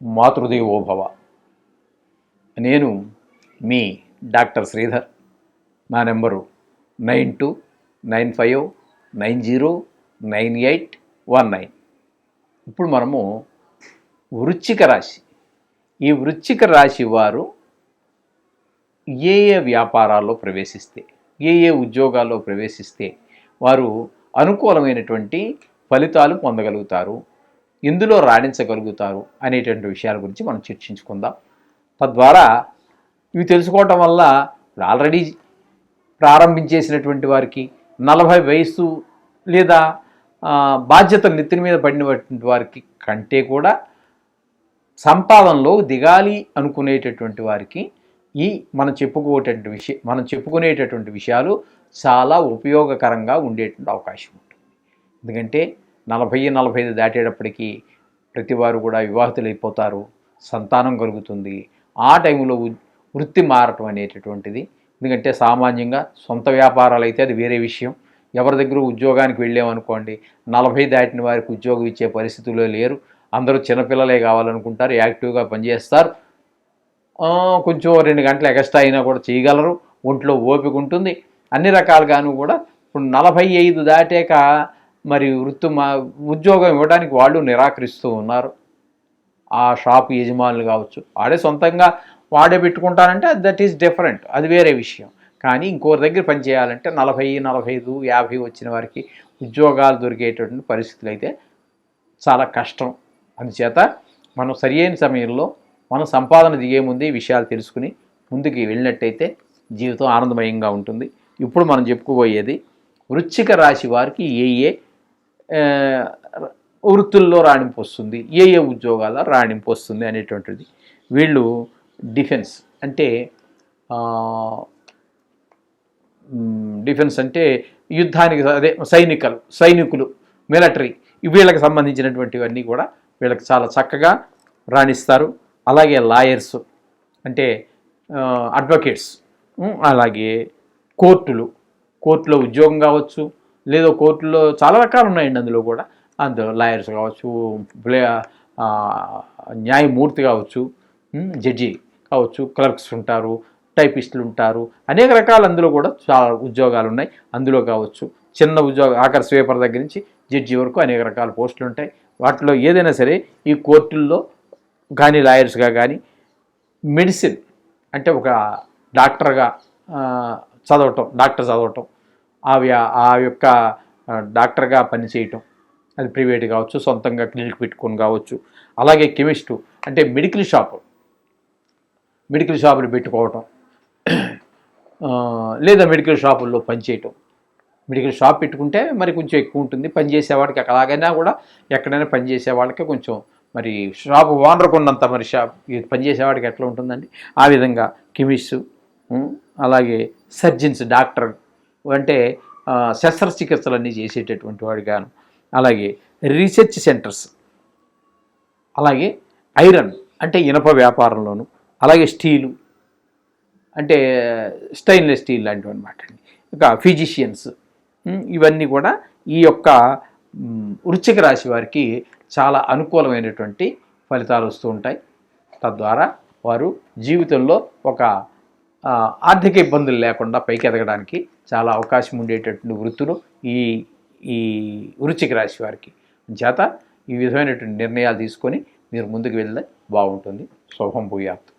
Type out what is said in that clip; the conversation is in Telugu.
మాతృదేవోభవ నేను మీ డాక్టర్ శ్రీధర్. నా number nine two nine five nine zero nine eight one nine. ఇప్పుడు మనము వృచ్చిక రాశి. ఈ వృచ్చిక రాశి వారు ఏ ఏ వ్యాపారాల్లో ప్రవేశిస్తే ఏ ఏ ఉద్యోగాల్లో ప్రవేశిస్తే వారు అనుకూలమైనటువంటి ఫలితాలు పొందగలుగుతారు. ఇందులో రాణించగలుగుతారు అనేటువంటి విషయాల గురించి మనం చర్చించుకుందాం. తద్వారా ఇవి తెలుసుకోవటం వల్ల ఆల్రెడీ ప్రారంభించేసినటువంటి వారికి నలభై వయసు లేదా బాధ్యత బాధ్యతలు నెత్తిన మీద పడినటువంటి వారికి కంటే కూడా సంపాదనలో దిగాలి అనుకునేటటువంటి వారికి ఈ మనం చెప్పుకోటటువంటి విషయం మనం చెప్పుకునేటటువంటి విషయాలు చాలా ఉపయోగకరంగా ఉండేటువంటి అవకాశం ఉంటుంది. ఎందుకంటే నలభై నలభై ఐదు దాటేటప్పటికీ ప్రతి వారు కూడా వివాహితులైపోతారు. సంతానం కలుగుతుంది. ఆ టైంలో వృత్తి మారటం అనేటటువంటిది. ఎందుకంటే సామాన్యంగా సొంత వ్యాపారాలు అయితే అది వేరే విషయం. ఎవరి దగ్గర ఉద్యోగానికి వెళ్ళామనుకోండి నలభై దాటిన వారికి ఉద్యోగం ఇచ్చే పరిస్థితుల్లో లేరు. అందరూ చిన్నపిల్లలే కావాలనుకుంటారు యాక్టివ్గా పనిచేస్తారు. కొంచెం రెండు గంటలు ఎక్స్ట్రా అయినా కూడా చేయగలరు. ఒంట్లో ఓపిక ఉంటుంది. అన్ని రకాలుగాను కూడా ఇప్పుడు నలభై ఐదు దాటాక మరి వృత్తి మా ఉద్యోగం ఇవ్వడానికి వాళ్ళు నిరాకరిస్తూ ఉన్నారు. ఆ షాప్ యజమానులు కావచ్చు. వాడే సొంతంగా వాడే పెట్టుకుంటానంటే దట్ ఈస్ డిఫరెంట్ అది వేరే విషయం. కానీ ఇంకోరి దగ్గర పనిచేయాలంటే నలభై నలభై ఐదు యాభై వచ్చిన వారికి ఉద్యోగాలు దొరికేటటువంటి పరిస్థితులు అయితే చాలా కష్టం. అందుచేత మనం సరి అయిన సమయంలో మనం సంపాదన దిగే ముందు ఈ విషయాలు తెలుసుకుని ముందుకు వెళ్ళినట్టయితే జీవితం ఆనందమయంగా ఉంటుంది. ఇప్పుడు మనం చెప్పుకోబోయేది వృశ్చిక రాశి వారికి ఏ ఏ వృత్తుల్లో రాణింపు వస్తుంది ఏ ఏ ఉద్యోగాల రాణింపు వస్తుంది అనేటువంటిది వీళ్ళు డిఫెన్స్ అంటే డిఫెన్స్ అంటే యుద్ధానికి అదే సైనికులు సైనికులు మిలిటరీ వీళ్ళకి సంబంధించినటువంటివన్నీ కూడా వీళ్ళకి చాలా చక్కగా రాణిస్తారు. అలాగే లాయర్స్ అంటే అడ్వకేట్స్ అలాగే కోర్టులు కోర్టులో ఉద్యోగం కావచ్చు లేదో కోర్టులో చాలా రకాలు ఉన్నాయండి అందులో కూడా. అందులో లాయర్స్ కావచ్చు ప్లే న్యాయమూర్తి కావచ్చు జడ్జి కావచ్చు క్లర్క్స్ ఉంటారు టైపిస్టులు ఉంటారు. అనేక రకాల అందులో కూడా చాలా ఉద్యోగాలు ఉన్నాయి. అందులో కావచ్చు చిన్న ఉద్యోగ ఆఖరి స్వీపర్ దగ్గర నుంచి జడ్జి వరకు అనేక రకాల పోస్టులు ఉంటాయి. వాటిలో ఏదైనా సరే ఈ కోర్టుల్లో కానీ లాయర్స్గా కానీ మెడిసిన్ అంటే ఒక డాక్టర్గా చదవటం డాక్టర్ చదవటం ఆ వ్యా- ఆ యొక్క డాక్టర్గా పనిచేయటం. అది ప్రైవేట్ కావచ్చు సొంతంగా క్లినిక్ పెట్టుకొని కావచ్చు. అలాగే కెమిస్టు అంటే మెడికల్ షాపు. మెడికల్ షాపులు పెట్టుకోవటం. లేదా మెడికల్ షాపుల్లో పనిచేయటం. మెడికల్ షాప్ పెట్టుకుంటే మరి కొంచెం ఎక్కువ ఉంటుంది. పనిచేసే వాడికి అలాగైనా కూడా ఎక్కడైనా పనిచేసే వాళ్ళకి కొంచెం మరి షాప్ ఓనర్కు ఉన్నంత మరి షాప్ పనిచేసేవాడికి ఎట్లా ఉంటుందండి? ఆ విధంగా కెమిస్ట్ అలాగే సర్జన్స్ డాక్టర్ అంటే శస్త్రచికిత్సలు శస్త్రచికిత్సలన్నీ చేసేటటువంటి వాడు గాను. అలాగే రీసెర్చ్ సెంటర్స్. అలాగే ఐరన్ అంటే ఇనప వ్యాపారంలోను అలాగే స్టీలు అంటే స్టెయిన్లెస్ స్టీల్ లాంటివి అనమాట అండి. ఇక ఫిజిషియన్స్. ఇవన్నీ కూడా ఈ యొక్క మ్, వృశ్చిక రాశి వారికి చాలా అనుకూలమైనటువంటి ఫలితాలు వస్తూ ఉంటాయి. తద్వారా వారు జీవితంలో ఒక ఆర్థిక ఇబ్బందులు లేకుండా పైకి ఎదగడానికి చాలా అవకాశం ఉండేటటువంటి వృత్తులు ఈ ఈ వృచ్చిక రాశి వారికి. చేత ఈ విధమైనటువంటి నిర్ణయాలు తీసుకొని మీరు ముందుకు వెళ్తే బాగుంటుంది. శుభం భూయాత్తు